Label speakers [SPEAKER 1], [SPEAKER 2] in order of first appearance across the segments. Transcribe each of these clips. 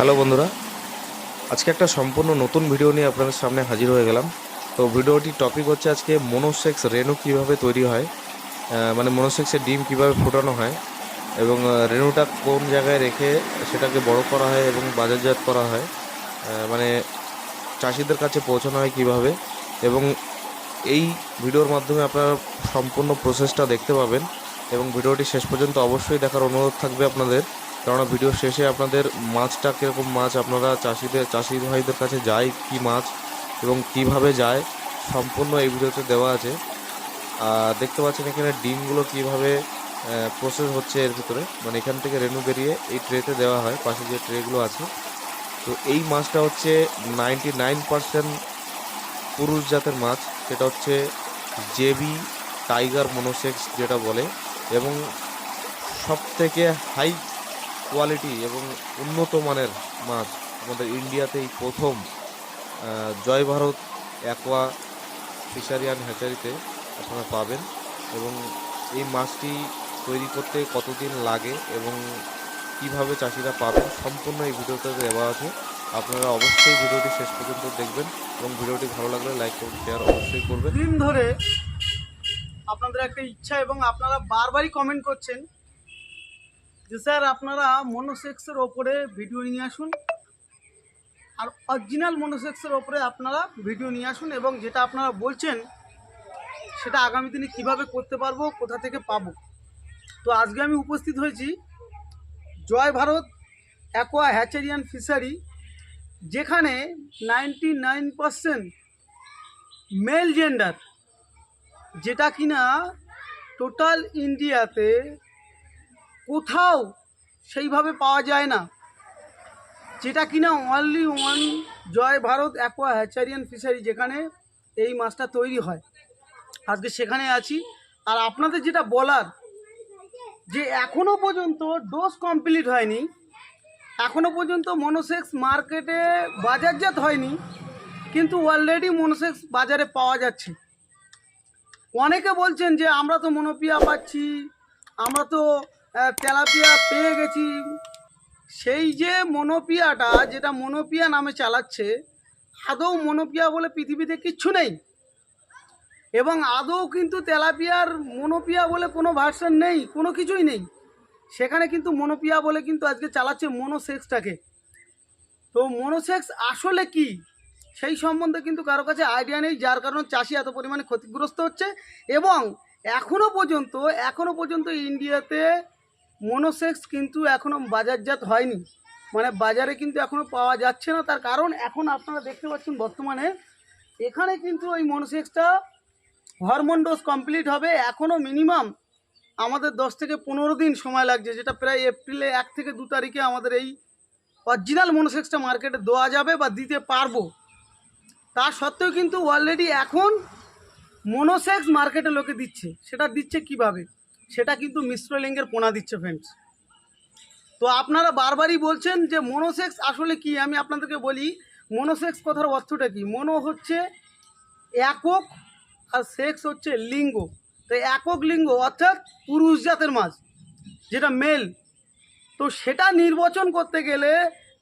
[SPEAKER 1] Hello বন্ধুরা, আজকে একটা সম্পূর্ণ নতুন ভিডিও নিয়ে আপনাদের সামনে হাজির হয়ে গেলাম। তো ভিডিওটির টপিক হচ্ছে আজকে মনোসেক্স রেনু কীভাবে তৈরি হয় মানে মনোসেক্সের ডিম কীভাবে ফোটানো হয়, এবং রেনুটা কোন জায়গায় রেখে সেটাকে বড় করা হয় এবং বাজারজাত করা হয় মানে চাষিদের কাছে পৌঁছানো হয় কীভাবে, এবং এই ভিডিওর মাধ্যমে আপনারা সম্পূর্ণ প্রসেসটা দেখতে পাবেন, এবং ভিডিওটি শেষ পর্যন্ত অবশ্যই দেখার অনুরোধ থাকবে আপনাদের। কেননা ভিডিও শেষে আপনাদের মাছটা কীরকম মাছ, আপনারা চাষিদের, চাষি ভাইদের কাছে যায় কি মাছ এবং কীভাবে যায়, সম্পূর্ণ এই ভিডিওতে দেওয়া আছে। আর দেখতে পাচ্ছেন এখানে ডিমগুলো কীভাবে প্রসেস হচ্ছে এর ভিতরে। মানে এখান থেকে রেনু বেরিয়ে এই ট্রেতে দেওয়া হয়, পাশে যে ট্রেগুলো আছে। তো এই মাছটা হচ্ছে নাইনটি নাইন পার্সেন্ট পুরুষ জাতের মাছ। সেটা হচ্ছে জেবি টাইগার মনোসেক্স যেটা বলে। এবং সব থেকে হাই কোয়ালিটি এবং উন্নত মানের মাছ। আমাদের ইন্ডিয়াতেই প্রথম জয় ভারত অ্যাকোয়া ফিশারিয়ান হ্যাচারিতে আপনারা পাবেন এবং এই মাছটি তৈরি করতে কতদিন লাগে এবং কীভাবে চাষিরা পাবেন সম্পূর্ণ এই ভিডিওতে দেওয়া আছে। আপনারা অবশ্যই ভিডিওটি শেষ পর্যন্ত দেখবেন এবং ভিডিওটি ভালো লাগলে লাইক এবং শেয়ার অবশ্যই করবেন।
[SPEAKER 2] দিন ধরে আপনাদের একটা ইচ্ছা এবং আপনারা বারবারই কমেন্ট করছেন যে স্যার, আপনারা মনোসেক্সের ওপরে ভিডিও নিয়ে আসুন। আর অরিজিনাল মনোসেক্সের ওপরে আপনারা ভিডিও নিয়ে আসুন এবং যেটা আপনারা বলছেন, সেটা আগামী দিনে কীভাবে করতে পারব, কোথা থেকে পাবো। তো আজকে আমি উপস্থিত হয়েছি Joy Bharat aqua hatchery and fishery, যেখানে ninety nine percent male gender যেটা কিনা টোটাল ইন্ডিয়াতে কোথাও সেইভাবে পাওয়া যায় না। যেটা কিনা only one Joy Bharat aqua hatchery and fishery যেখানে এই মাছটা তৈরি হয়। আজকে সেখানে আছি। আর আপনাদের যেটা বলার, যে এখনও পর্যন্ত ডোজ কমপ্লিট হয়নি, এখনও পর্যন্ত মনোসেক্স মার্কেটে বাজারজাত হয়নি, কিন্তু অলরেডি মনোসেক্স বাজারে পাওয়া যাচ্ছে। অনেকে বলছেন যে আমরা তো মনোপিয়া পাচ্ছি, আমরা তো তেলাপিয়া পেয়ে গেছি। সেই যে মনোপিয়াটা, যেটা মনোপিয়া নামে চালাচ্ছে, আদৌ মনোপিয়া বলে পৃথিবীতে কিচ্ছু নেই। এবং আদৌ কিন্তু তেলাপিয়ার মনোপিয়া বলে কোনো ভার্সন নেই, কোনো কিছুই নেই। সেখানে কিন্তু মনোপিয়া বলে কিন্তু আজকে চালাচ্ছে মনোসেক্সটাকে। তো মনোসেক্স আসলে কি? সেই সম্বন্ধে কিন্তু কারও কাছে আইডিয়া নেই, যার কারণে চাষি এত পরিমাণে ক্ষতিগ্রস্ত হচ্ছে। এবং এখনও পর্যন্ত এখনও পর্যন্ত ইন্ডিয়াতে মনোসেক্স কিন্তু এখনও বাজারজাত হয়নি। মানে বাজারে কিন্তু এখনও পাওয়া যাচ্ছে না। তার কারণ এখন আপনারা দেখতে পাচ্ছেন বর্তমানে এখানে কিন্তু ওই মনোসেক্সটা হরমোন ডোজ কমপ্লিট হবে। এখনও মিনিমাম আমাদের দশ থেকে পনেরো দিন সময় লাগছে, যেটা প্রায় এপ্রিলে এক থেকে দু তারিখে আমাদের এই অরিজিনাল মনোসেক্সটা মার্কেটে দেওয়া যাবে বা দিতে পারব। তা সত্ত্বেও কিন্তু অলরেডি এখন মনোসেক্স মার্কেটে লোকে দিচ্ছে। সেটা দিচ্ছে কীভাবে? সেটা কিন্তু মিশ্র লিঙ্গের পোনা দিচ্ছে ফ্রেন্ডস তো আপনারা বারবারই বলছেন যে মনোসেক্স আসলে কি? আমি আপনাদেরকে বলি মনোসেক্স কথার অর্থটা কি? মনো হচ্ছে একক আর সেক্স হচ্ছে লিঙ্গ। তো একক লিঙ্গ অর্থাৎ পুরুষ জাতের মাছ যেটা মেল তো সেটা নির্বাচন করতে গেলে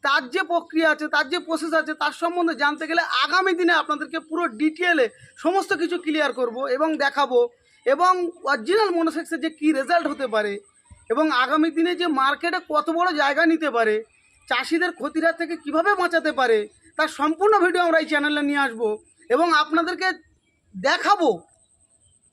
[SPEAKER 2] তার যে প্রক্রিয়া আছে, তার যে প্রসেস আছে, তার সম্বন্ধে জানতে গেলে আগামী দিনে আপনাদেরকে পুরো ডিটেলে সমস্ত কিছু ক্লিয়ার করব এবং দেখাবো। এবং অরিজিনাল মনোসেক্সের যে কী রেজাল্ট হতে পারে এবং আগামী দিনে যে মার্কেটে কত বড় জায়গা নিতে পারে, চাষিদের ক্ষতির হাত থেকে কীভাবে বাঁচাতে পারে, তার সম্পূর্ণ ভিডিও আমরা এই চ্যানেলে নিয়ে আসব এবং আপনাদেরকে দেখাবো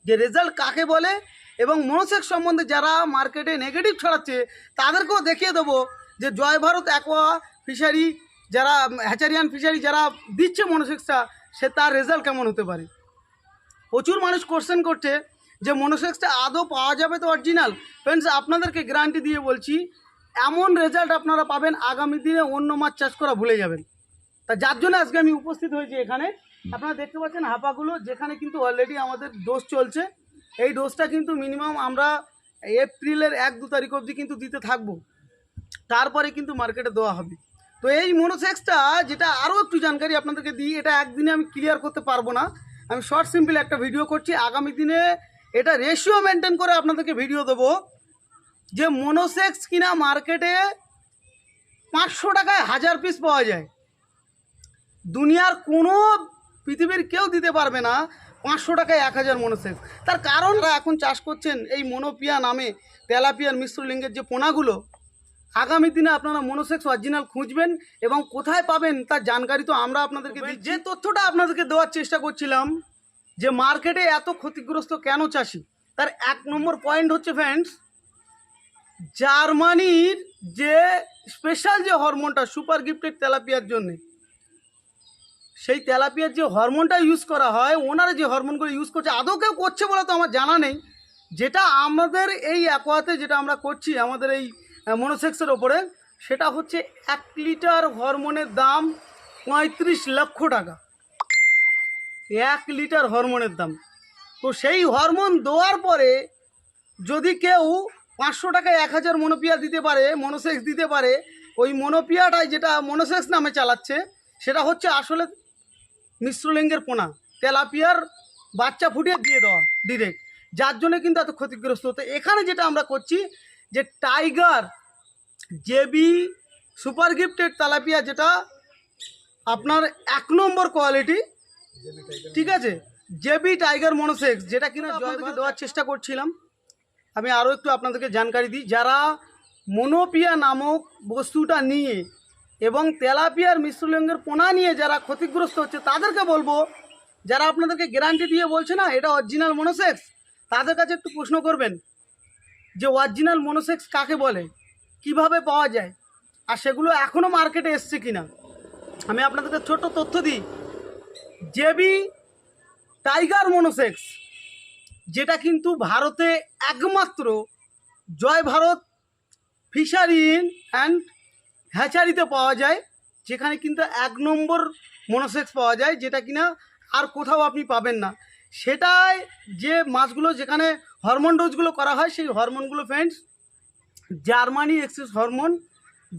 [SPEAKER 2] যে রেজাল্ট কাকে বলে এবং মনোসেক্স সম্বন্ধে যারা মার্কেটে নেগেটিভ ছড়াচ্ছে, তাদেরকেও দেখিয়ে দেবো যে জয় ভারত অ্যাকোয়া ফিশারি যারা হ্যাচারিয়ান ফিশারি যারা দিচ্ছে মনোসেক্সটা সে তার রেজাল্ট কেমন হতে পারে। প্রচুর মানুষ কোশ্চেন করছে। যে মনোসেক্সটা আদৌ পাওয়া যাবে তো অরিজিনাল ফ্রেন্ডস আপনাদেরকে গ্যারান্টি দিয়ে বলছি এমন রেজাল্ট আপনারা পাবেন আগামী দিনে অন্য মাছ চাষ করা ভুলে যাবেন। তা যার জন্য আজকে আমি উপস্থিত হয়েছি এখানে। আপনারা দেখতে পাচ্ছেন হাঁপাগুলো যেখানে কিন্তু অলরেডি আমাদের ডোজ চলছে। এই ডোজটা কিন্তু মিনিমাম আমরা এপ্রিলের এক দু তারিখ অবধি কিন্তু দিতে থাকব। তারপরে কিন্তু মার্কেটে দেওয়া হবে। তো এই মনোসেক্সটা যেটা আরও একটু জানকারি আপনাদেরকে দিই এটা একদিনে আমি ক্লিয়ার করতে পারব না। আমি শর্ট সিম্পল একটা ভিডিও করছি। আগামী দিনে এটা রেশিও মেনটেন করে আপনাদেরকে ভিডিও দেবো। যে মনোসেক্স কিনা মার্কেটে পাঁচশো টাকায় হাজার পিস পাওয়া যায়। দুনিয়ার কোনো পৃথিবীর কেউ দিতে পারবে না পাঁচশো টাকায় এক হাজার মনোসেক্স তার কারণ তারা এখন চাষ করছেন এই মনোপিয়া নামে তেলাপিয়ার মিশ্রলিঙ্গের যে পোনাগুলো আগামী দিনে আপনারা মনোসেক্স অরিজিনাল খুঁজবেন এবং কোথায় পাবেন তার জানকারি তো আমরা আপনাদেরকে দিই যে তথ্যটা আপনাদেরকে দেওয়ার চেষ্টা করছিলাম যে মার্কেটে এত ক্ষতিগ্রস্ত কেন চাষি? তার এক নম্বর পয়েন্ট হচ্ছে ফ্রেন্ডস জার্মানির যে স্পেশাল যে হরমোনটা সুপার গিফটেড তেলাপিয়ার জন্যে, সেই তেলাপিয়ার যে হরমোনটা ইউজ করা হয়, ওনারা যে হরমোনগুলো ইউজ করছে, আদৌ কেউ করছে বলে তো আমার জানা নেই। যেটা আমাদের এই অ্যাকোয়াতে যেটা আমরা করছি, আমাদের এই মনোসেক্সের ওপরে, সেটা হচ্ছে এক লিটার হরমোনের দাম পঁয়ত্রিশ লক্ষ টাকা। এক লিটার হরমোনের দাম। তো সেই হরমোন দেওয়ার পরে যদি কেউ পাঁচশো টাকায় এক হাজার মনোপিয়া দিতে পারে, মনোসেক্স দিতে পারে, ওই মনোপিয়াটাই যেটা মনোসেক্স নামে চালাচ্ছে, সেটা হচ্ছে আসলে মিশ্রলিঙ্গের পোনা। তেলাপিয়ার বাচ্চা ফুটিয়ে দিয়ে দেওয়া ডিরেক্ট যার জন্য কিন্তু এত ক্ষতিগ্রস্ত। হতো এখানে যেটা আমরা করছি, যে tiger, JB, super gifted tilapia যেটা, আপনার এক নম্বর কোয়ালিটি ঠিক আছে? জেবি টাইগার মনোসেক্স যেটা কিনা জয়ভার দেওয়ার চেষ্টা করছিলাম। আমি আরও একটু আপনাদেরকে জানকারি দিই। যারা মনোপিয়া নামক বস্তুটা নিয়ে এবং তেলাপিয়ার মিশ্রলিঙ্গের পোনা নিয়ে যারা ক্ষতিগ্রস্ত হচ্ছে তাদেরকে বলব যারা আপনাদেরকে গ্যারান্টি দিয়ে বলছে না এটা অরিজিনাল মনোসেক্স তাদের কাছে একটু প্রশ্ন করবেন যে অরিজিনাল মনোসেক্স কাকে বলে? কীভাবে পাওয়া যায়? আর সেগুলো এখনও মার্কেটে এসছে কিনা? আমি আপনাদেরকে ছোট তথ্য দিই। জেবি টাইগার মনোসেক্স, যেটা কিন্তু ভারতে একমাত্র জয় ভারত ফিশারি অ্যান্ড হ্যাচারিতে পাওয়া যায়, যেখানে কিন্তু এক নম্বর মনোসেক্স পাওয়া যায়, যেটা কিনা আর কোথাও আপনি পাবেন না। সেটাই যে মাছগুলো যেখানে হরমোন ডোজগুলো করা হয়, সেই হরমোনগুলো ফ্রেন্ডস জার্মানি এক্সেস হরমোন,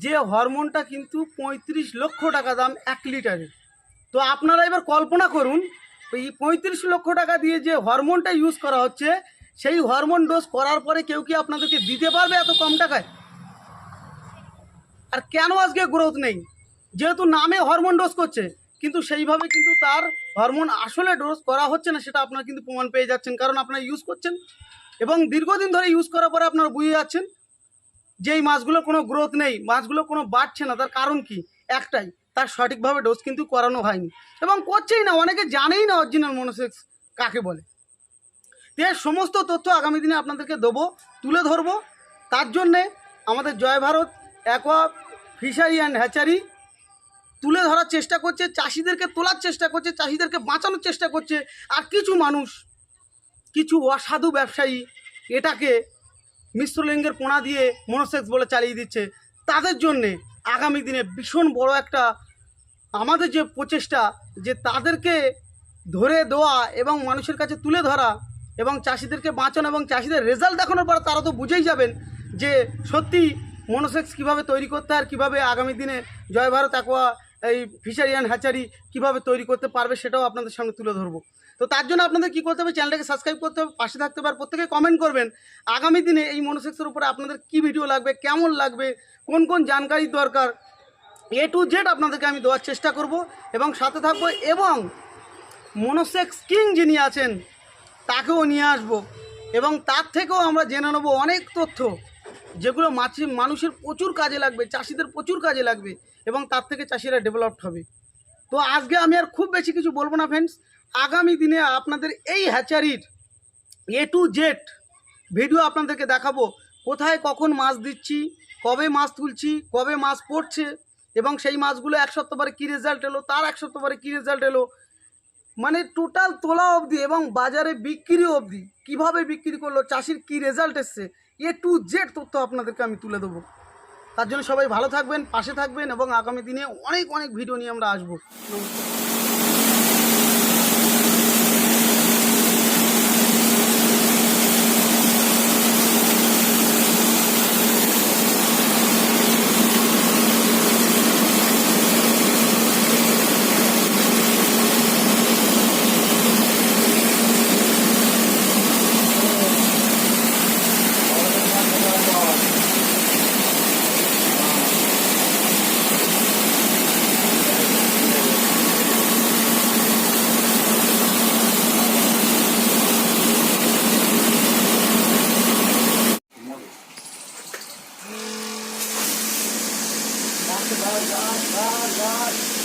[SPEAKER 2] যে হরমোনটা কিন্তু পঁয়ত্রিশ লক্ষ টাকা দাম এক লিটারে তো আপনারা এবার কল্পনা করুন এই পঁয়ত্রিশ লক্ষ টাকা দিয়ে যে হরমোনটা ইউজ করা হচ্ছে, সেই হরমোন ডোজ করার পরে কেউ কি আপনাদেরকে দিতে পারবে এত কম টাকায়? আর কেন আজকে গ্রোথ নেই? যেহেতু নামে হরমোন ডোজ করছে, কিন্তু সেইভাবে কিন্তু তার হরমোন আসলে ডোজ করা হচ্ছে না, সেটা আপনারা কিন্তু প্রমাণ পেয়ে যাচ্ছেন, কারণ আপনারা ইউজ করছেন। এবং দীর্ঘদিন ধরে ইউজ করার পরে আপনারা বুঝে যাচ্ছেন যে এই মাছগুলো কোনো গ্রোথ নেই, মাছগুলো কোনো বাড়ছে না, তার কারণ কি? একটাই তার সঠিকভাবে ডোজ কিন্তু করানো হয়নি। এবং করছেই না, অনেকে জানেই না অরিজিনাল মনোসেক্স কাকে বলে। এর সমস্ত তথ্য আগামী দিনে আপনাদেরকে দেবো, তুলে ধরবো। তার জন্যে আমাদের Joy Bharat aqua fishery and hatchery তুলে ধরার চেষ্টা করছে, চাষিদেরকে তোলার চেষ্টা করছে, চাষিদেরকে বাঁচানোর চেষ্টা করছে, আর কিছু মানুষ, কিছু অসাধু ব্যবসায়ী এটাকে মিশ্রলিঙ্গের পোনা দিয়ে মনোসেক্স বলে চালিয়ে দিচ্ছে। তাদের জন্যে আগামী দিনে ভীষণ বড় একটা আমাদের যে প্রচেষ্টা যে তাদেরকে ধরে দেওয়া এবং মানুষের কাছে তুলে ধরা এবং চাষিদেরকে বাঁচানো এবং চাষিদের রেজাল্ট দেখানোর পর তারা তো বুঝেই যাবেন যে সত্যি মনোসেক্স কীভাবে তৈরি করতে আর কীভাবে আগামী দিনে জয় ভারত অ্যাকোয়া, এই ফিশারি অ্যান্ড হ্যাচারি কীভাবে তৈরি করতে পারবে সেটাও আপনাদের সামনে তুলে ধরবো। তো তার জন্য আপনাদের কী করতে হবে? চ্যানেলটাকে সাবস্ক্রাইব করতে হবে, পাশে থাকতে হবে আর প্রত্যেকে কমেন্ট করবেন আগামী দিনে এই মনোসেক্সের উপরে আপনাদের কী ভিডিও লাগবে, কেমন লাগবে, কোন কোন জানকারির দরকার এ টু জেড আপনাদেরকে আমি দেওয়ার চেষ্টা করব এবং সাথে থাকব এবং মনোসেক্স কিং যিনি আছেন, তাকেও নিয়ে আসব এবং তার থেকেও আমরা জেনে নেব অনেক তথ্য যেগুলো মাছি, মানুষের প্রচুর কাজে লাগবে, চাষিদের প্রচুর কাজে লাগবে এবং তার থেকে চাষিরা ডেভেলপড হবে। তো আজকে আমি আর খুব বেশি কিছু বলব না ফ্রেন্ডস আগামী দিনে আপনাদের এই হ্যাচারির এ টু জেড ভিডিও আপনাদেরকে দেখাবো। কোথায় কখন মাছ দিচ্ছি, কবে মাছ তুলছি, কবে মাছ পড়ছে এবং সেই মাছগুলো এক সপ্তাহ পরে কী রেজাল্ট এলো, তার এক সপ্তাহ পরে কী রেজাল্ট এলো? মানে টোটাল তোলা অবধি এবং বাজারে বিক্রি অবধি কীভাবে বিক্রি করল, চাষির কি রেজাল্ট এসছে এ টু জেড তথ্য আপনাদেরকে আমি তুলে দেবো। তার জন্য সবাই ভালো থাকবেন, পাশে থাকবেন এবং আগামী দিনে অনেক অনেক ভিডিও নিয়ে আমরা আসব। about God, God, God.